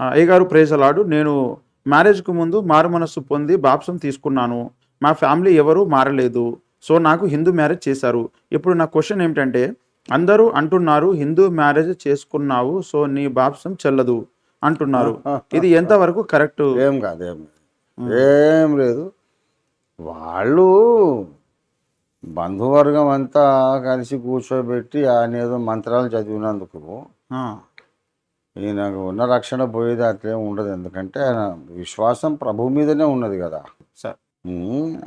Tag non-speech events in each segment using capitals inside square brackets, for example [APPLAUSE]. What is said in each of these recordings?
అయ్యగారు ప్రేజలాడు నేను మ్యారేజ్కు ముందు మారు మనస్సు పొంది బాప్సం తీసుకున్నాను. మా ఫ్యామిలీ ఎవరు మారలేదు. సో నాకు హిందూ మ్యారేజ్ చేశారు. ఇప్పుడు నా క్వశ్చన్ ఏమిటంటే అందరూ అంటున్నారు హిందూ మ్యారేజ్ చేసుకున్నావు సో నీ బాప్సం చెల్లదు అంటున్నారు. [LAUGHS] ఇది ఎంతవరకు కరెక్ట్ ఏం కాదు ఏం. ఏం లేదు. వాళ్ళు బంధువర్గం అంతా కలిసి కూర్చోబెట్టి ఆయన ఏదో మంత్రాలు చదివినందుకు ఈయనకు ఉన్న రక్షణ పోయేది అట్లేం ఉండదు. ఎందుకంటే ఆయన విశ్వాసం ప్రభు మీదనే ఉన్నది కదా. సార్.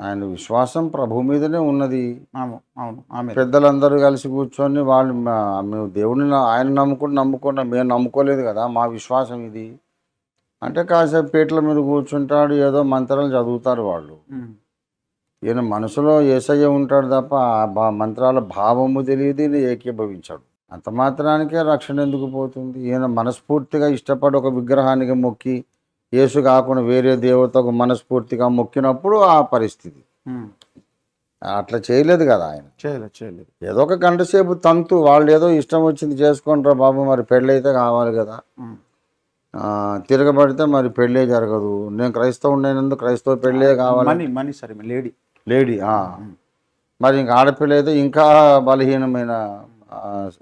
ఆయన విశ్వాసం ప్రభు మీదనే ఉన్నది. పెద్దలందరూ కలిసి కూర్చొని వాళ్ళు మేము దేవుడిని ఆయన నమ్ముకుని నమ్ముకున్నాం మేము నమ్ముకోలేదు కదా మా విశ్వాసం ఇది. అంటే కాసేపు పీటల మీద కూర్చుంటాడు ఏదో మంత్రాలు చదువుతారు వాళ్ళు. ఈయన మనసులో ఏసయ్య ఉంటాడు తప్ప మంత్రాల భావము తెలియదు ఈయన ఏకీభవించాడు. అంత మాత్రానికే రక్షణ ఎందుకు పోతుంది? ఈయన మనస్ఫూర్తిగా ఇష్టపడి ఒక విగ్రహానికి మొక్కి యేసు కాకుండా వేరే దేవతకు మనస్ఫూర్తిగా మొక్కినప్పుడు ఆ పరిస్థితి. అట్లా చేయలేదు కదా ఆయన. చేయలేదు చేయలేదు. ఏదో ఒక గంట సేపు తంతు వాళ్ళు ఏదో ఇష్టం వచ్చింది చేసుకుంటారా బాబు మరి పెళ్ళి అయితే కావాలి కదా. తిరగబడితే మరి పెళ్ళే జరగదు. నేను క్రైస్తవుడైనందుకు క్రైస్తవ పెళ్ళే కావాలి. మనీ సరే లేడీ. లేడీ. మరి ఇంకా ఆడపిల్ల అయితే ఇంకా బలహీనమైన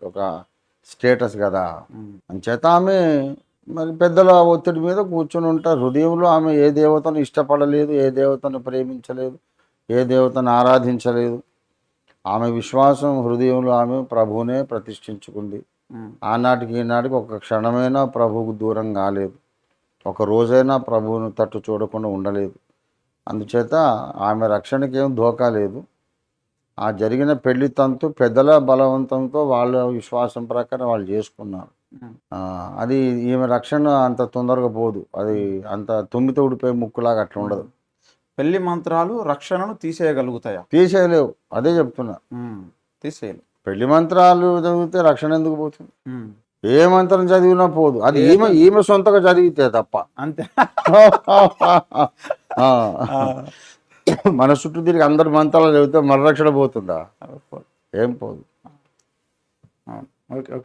ఒక స్టేటస్ కదా. అంచేత ఆమె మరి పెద్దల ఒత్తిడి మీద కూర్చొని ఉంటారు. హృదయంలో ఆమె ఏ దేవతను ఇష్టపడలేదు ఏ దేవతను ప్రేమించలేదు ఏ దేవతను ఆరాధించలేదు. ఆమె విశ్వాసం హృదయంలో ఆమె ప్రభువునే ప్రతిష్ఠించుకుంది. ఆనాటికి ఈనాటికి ఒక క్షణమైనా ప్రభువుకు దూరం కాలేదు. ఒక రోజైనా ప్రభువును తట్టు చూడకుండా ఉండలేదు. అందుచేత ఆమె రక్షణకేం ఏం ధోకా లేదు. ఆ జరిగిన పెళ్ళి తంతు పెద్దల బలవంతంతో వాళ్ళ విశ్వాసం ప్రకారం వాళ్ళు చేసుకున్నారు. అది ఈమె రక్షణ అంత తొందరగా పోదు. అది అంత తుమ్మితో ఉడిపోయే ముక్కులాగా అట్లా ఉండదు. పెళ్ళి మంత్రాలు రక్షణను తీసేయగలుగుతాయా? తీసేయలేవు. అదే చెప్తున్నా. తీసేయలేవు. పెళ్ళి మంత్రాలు చదివితే రక్షణ ఎందుకు పోతుంది? ఏ మంత్రం చదివినా పోదు. అది ఈమె ఈమె సొంతగా చదివితే తప్ప. అంతే. [LAUGHS] మన చుట్టూ తిరిగి అందరు మంత్రాలు చదివితే మన రక్షణ పోతుందా ఏం పోదు. ఓకే.